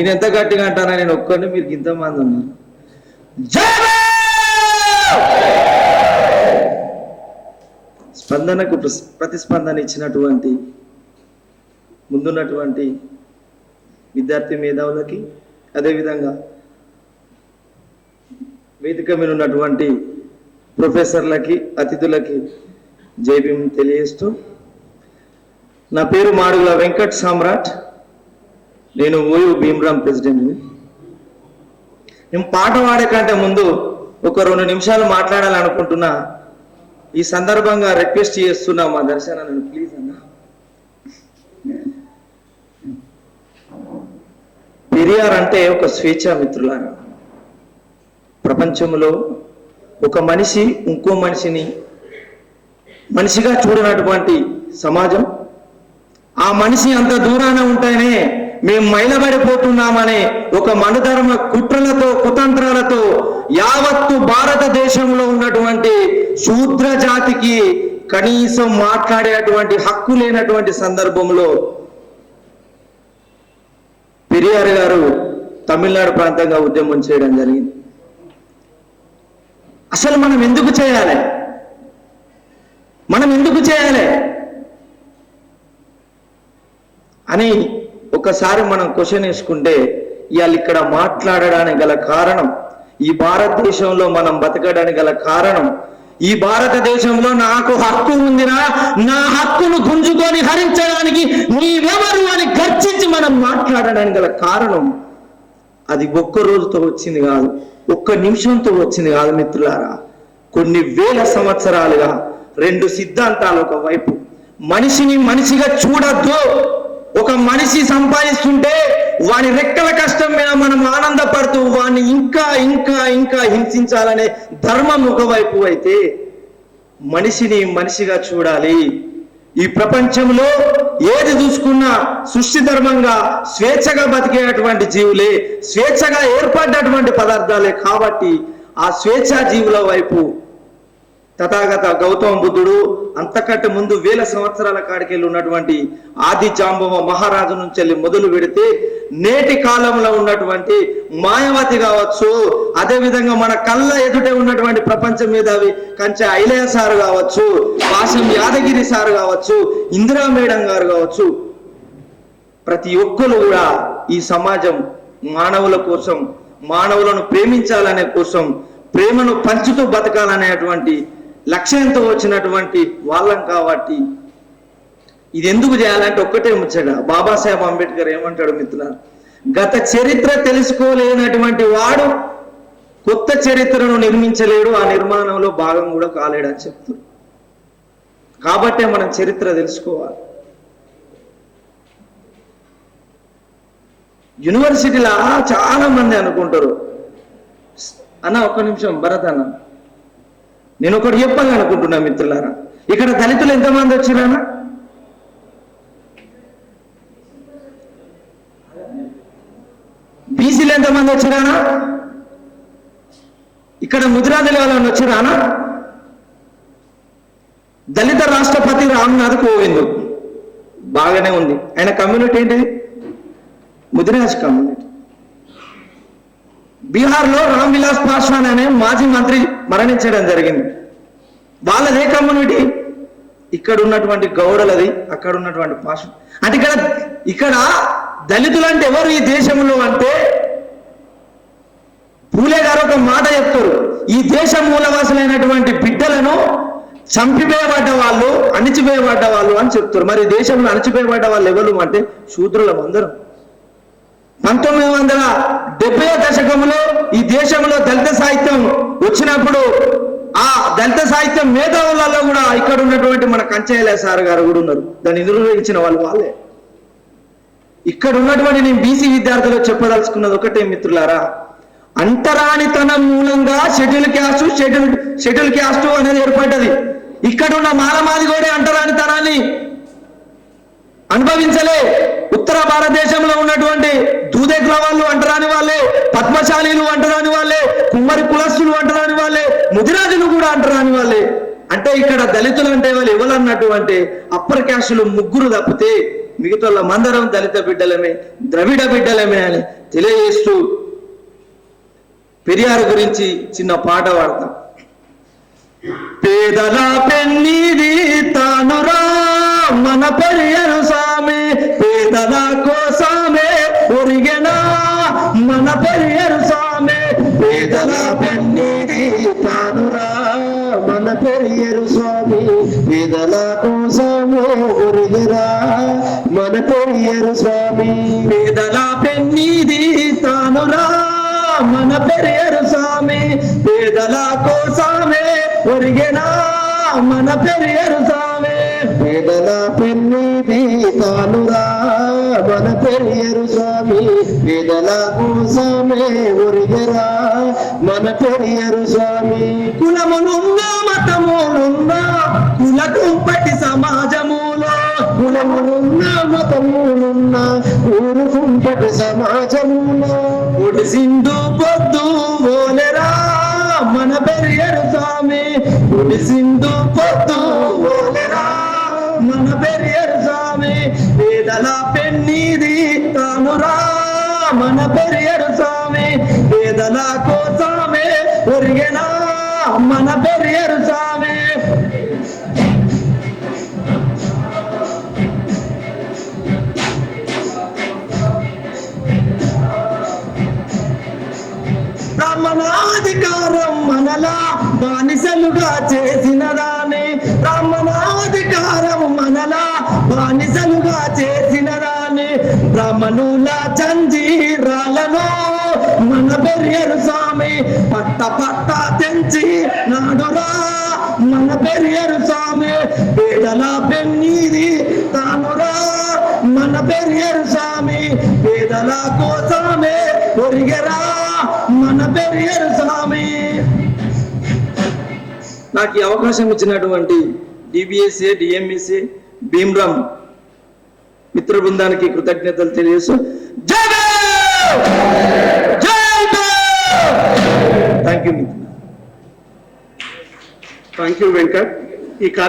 నేను ఎంత గట్టిగా అంటానా? నేను ఒక్కడిని మీరు ఇంతమంది ఉన్నారు స్పందనకు ప్రతిస్పందన ఇచ్చినటువంటి ముందున్నటువంటి విద్యార్థి మేధావులకి అదేవిధంగా వేదిక మీద ఉన్నటువంటి ప్రొఫెసర్లకి అతిథులకి జై తెలియజేస్తూ నా పేరు మాడుగుల వెంకట్ సామ్రాట్. నేను ఓయూ భీమరామ్ ప్రెసిడెంట్ని. నేను పాట పాడే కంటే ముందు ఒక రెండు నిమిషాలు మాట్లాడాలనుకుంటున్నా. ఈ సందర్భంగా రిక్వెస్ట్ చేస్తున్నా మా దర్శనాన్ని ప్లీజ్ అన్న. పెరియార్ అంటే ఒక స్వేచ్ఛా మిత్రులారా. ప్రపంచంలో ఒక మనిషి ఇంకో మనిషిని మనిషిగా చూడనటువంటి సమాజం. ఆ మనిషి అంత దూరాన ఉంటేనే మేము మైలబడిపోతున్నామనే ఒక మనధర్మ కుట్రలతో కుతంత్రాలతో యావత్తు భారతదేశంలో ఉన్నటువంటి శూద్ర జాతికి కనీసం మాట్లాడేటువంటి హక్కు లేనటువంటి సందర్భంలో పెరియార్ గారు తమిళనాడు ప్రాంతంగా ఉద్యమం చేయడం జరిగింది. అసలు మనం ఎందుకు చేయాలి? మనం ఎందుకు చేయాలి? అని ఒకసారి మనం క్వశ్చన్ వేసుకుంటే ఇవాళ ఇక్కడ మాట్లాడడానికి గల కారణం ఈ భారతదేశంలో మనం బతకడానికి గల కారణం ఈ భారతదేశంలో నాకు హక్కు ఉందిరా నా హక్కును గుంజుకొని హరించడానికి నీవెవరు అని గర్జించి మనం మాట్లాడడానికి గల కారణం అది ఒక్క రోజుతో వచ్చింది కాదు ఒక్క నిమిషంతో వచ్చింది కాదు మిత్రులారా. కొన్ని వేల సంవత్సరాలుగా రెండు సిద్ధాంతాలు ఒకవైపు మనిషిని మనిషిగా చూడద్దు. ఒక మనిషి సంపాదిస్తుంటే వాని రెక్కల కష్టం మీద మనం ఆనందపడుతూ వాడిని ఇంకా ఇంకా ఇంకా హింసించాలనే ధర్మం ఒకవైపు అయితే మనిషిని మనిషిగా చూడాలి. ఈ ప్రపంచంలో ఏది చూసుకున్నా సృష్టి ధర్మంగా స్వేచ్ఛగా బతికేటువంటి జీవులే స్వేచ్ఛగా ఏర్పడ్డటువంటి పదార్థాలే కాబట్టి ఆ స్వేచ్ఛా జీవుల వైపు తథాగత గౌతమ బుద్ధుడు అంతకంటే ముందు వేల సంవత్సరాల కాడికెళ్ళి ఉన్నటువంటి ఆది జాంబవ మహారాజు నుంచి వెళ్ళి మొదలు పెడితే నేటి కాలంలో ఉన్నటువంటి మాయావతి కావచ్చు అదే విధంగా మన కళ్ళ ఎదుటే ఉన్నటువంటి ప్రపంచం మీద అవి కంచె ఐలయ సారు కావచ్చు పాశం యాదగిరి సారు కావచ్చు ఇందిరా మేడం గారు కావచ్చు. ప్రతి ఒక్కరు కూడా ఈ సమాజం మానవుల కోసం మానవులను ప్రేమించాలనే కోసం ప్రేమను పంచుతూ బతకాలనేటువంటి లక్ష్యంతో వచ్చినటువంటి వాళ్ళం కాబట్టి ఇది ఎందుకు చేయాలంటే ఒక్కటే ముచ్చట. బాబాసాహెబ్ అంబేద్కర్ ఏమంటాడు మిత్రులారా? గత చరిత్ర తెలుసుకోలేనటువంటి వాడు కొత్త చరిత్రను నిర్మించలేడు ఆ నిర్మాణంలో భాగం కూడా కాలేడు అని చెప్తారు. కాబట్టే మనం చరిత్ర తెలుసుకోవాలి. యూనివర్సిటీలో చాలా మంది అనుకుంటారు. అన్న ఒక్క నిమిషం భరత్ అన్న. నేను ఒకటి చెప్పాలి అనుకుంటున్నా మిత్రులారా. ఇక్కడ దళితులు ఎంతమంది వచ్చిరానా బీసీలు ఎంతమంది వచ్చిరానా ఇక్కడ ముదిరాజుల వాళ్ళని వచ్చిరానా దళిత రాష్ట్రపతి రామ్నాథ్ కోవింద్. బాగానే ఉంది. ఆయన కమ్యూనిటీ ఏంటి ముదిరాజ్ కమ్యూనిటీ. బీహార్లో రామ్ విలాస్ పాస్వాన్ అనే మాజీ మంత్రి మరణించడం జరిగింది. వాళ్ళదే కమ్యూనిటీ? ఇక్కడ ఉన్నటువంటి గౌడలది అక్కడ ఉన్నటువంటి పాస్వాన్. అంటే ఇక్కడ ఇక్కడ దళితులు అంటే ఎవరు ఈ దేశంలో అంటే? పూలే గారు ఒక మాట చెప్తారు. ఈ దేశ మూలవాసులైనటువంటి బిడ్డలను చంపివేయబడ్డ వాళ్ళు అణిచివేయబడ్డ వాళ్ళు అని చెప్తారు. మరి దేశంలో అణిచివేయబడ్డ వాళ్ళు ఎవరు అంటే? శూద్రులం అందరం. పంతొమ్మిది వందల డెబ్బై దశకంలో ఈ దేశంలో దళిత సాహిత్యం వచ్చినప్పుడు ఆ దళిత సాహిత్యం మేధావులలో కూడా ఇక్కడ ఉన్నటువంటి మన కంచయ్య సార్ గారు కూడా ఉన్నారు. దాన్ని నిర్వహించిన వాళ్ళు వాళ్ళే. ఇక్కడ ఉన్నటువంటి నేను బీసీ విద్యార్థులకు చెప్పదలుచుకున్నది ఒకటే మిత్రులారా అంటరానితనం మూలంగా schedule caste schedule schedule caste అనేది ఏర్పడ్డది. ఇక్కడ ఉన్న మానమాది కూడా అంటరానితనాన్ని అనుభవించలే. ఉత్తర భారతదేశంలో ఉన్నటువంటి దూదేకుల వాళ్ళు అంటరాని వాళ్ళే పద్మశాలీలు అంటరాని వాళ్ళే కుమ్మరి కులస్తులు అంటరాని వాళ్ళే ముదిరాజులు కూడా అంటరాని వాళ్ళే. అంటే ఇక్కడ దళితులు అంటే వాళ్ళు ఎవరు అన్నట్టు అంటే అప్పర్ క్యాస్టులు ముగ్గురు తప్పితే మిగతా మందరం దళిత బిడ్డలమే ద్రవిడ బిడ్డలమే అని తెలియజేస్తూ పెరియారు గురించి చిన్న పాట పాడతాం. పేదల పెన్నిది తానురా మన పెరియరు సామి పేదల కోసమే ఒరిగెనా? మన పెరియరు సామి పేదల పెన్నిది తానురా మన పెరియరు స్వామి పేదల కోసమే ఒరిగిరా మన పెరియరు స్వామి పేదల పెన్నిది తానురా మన పెరియరు స్వామి పేదల కోసమే ఒరిగెనా? మన పెరియరు సామి. పేదల పెన్నిది తానురా మన పెరియరు స్వామి పేదల కోసమే ఒరిగిరా మన పెరియరు స్వామి కులమునున్నా మతమునున్నా కుల కుంపటి సమాజములో. కులమునున్న మతమునున్న ఊరు కుంపటి సమాజములో. ఒడిసిండు పొద్దు ఓలెరా మన పెరియరు స్వామి ఒడిసిందు పొద్దు మన పెరియర్ స్వామి పేదల పెన్నీది తానురా. మన పెరియర్ స్వామి పేదల కోసమే ఒరిగెనా? మన పెరియరు స్వామి. బ్రాహ్మణాధికారం మనలా బానిసలుగా చేసిన దాని బ్రాహ్మణాధికారం మనలా బానిసలుగా చేసిన దాని బ్రాహ్మణుల చంజీరాలను మన పెరియరు స్వామి పట్ట పట్ట తెంచి నాడురా మన పెరియరు స్వామి పేదల పెన్నీది నాకు ఈ అవకాశం ఇచ్చినటువంటి డిబిఎస్ఏ డిఎంఎస్ఏ భీమ్రామ్ మిత్ర బృందానికి కృతజ్ఞతలు తెలియజేస్తూ thank you thank you Venkat. ఈ కార్య